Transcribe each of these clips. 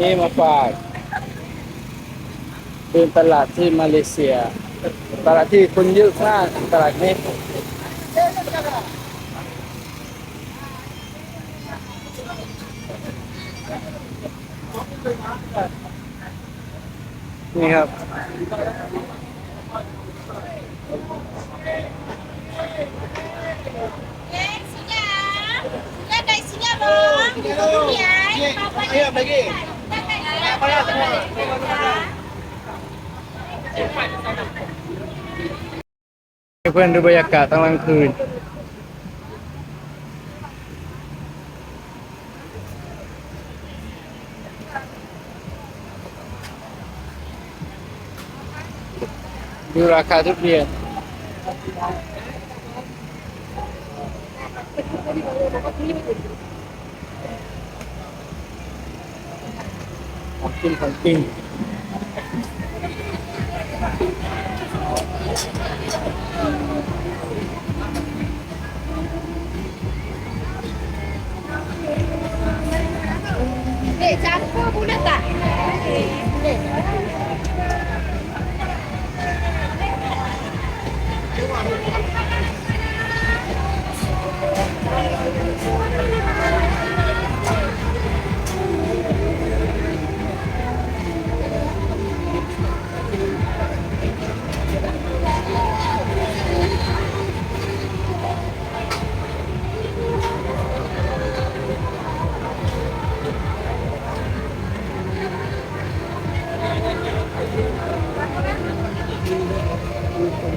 นี้มาฝากเป็นตลาดที่มาเลเซีย ตลาดที่คนเยอะมากตลาดนี้นี่ครับ ให้เพื่อนดูบรรยากาศตอนกลางคืน ดูราคาทุเรียน ของกินของกิน để cha cô bún đất à để คน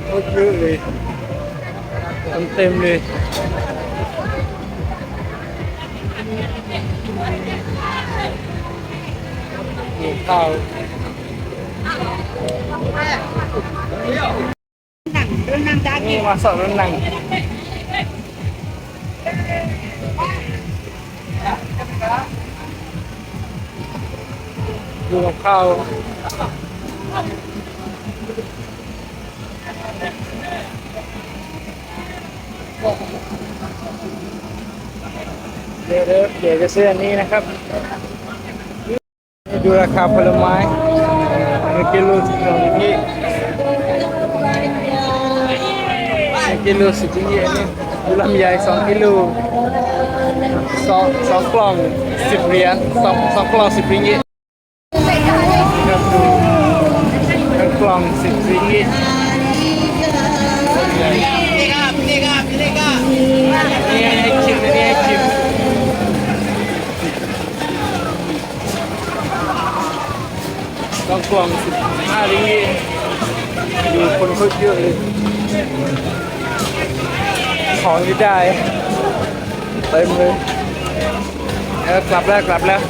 โคตรเยอะเลยคนเต็มเลยหมีข้าว nặng đơn năng đá นี่มาสอนเรถนั่งดูกับข้าว เดี๋ยวเดี๋ยวจะซื้ออันนี้นะครับนี่ดูราคาผลไม้หนึ่งกิโลสิบสองอย่างนี้กิโลสิบเยนนี่ดูลำไยสองกิโลสองสองกล่องสิบเหรียญสองสองกล่องสิบริงกิครับดูหนึ่งกล่องสิบริงกิางกล่องสิบห้าลิงกิดูคนเขาเยอะเลยของที่ได้เต็มเลยแล้วกลับแล้วกลับแล้ว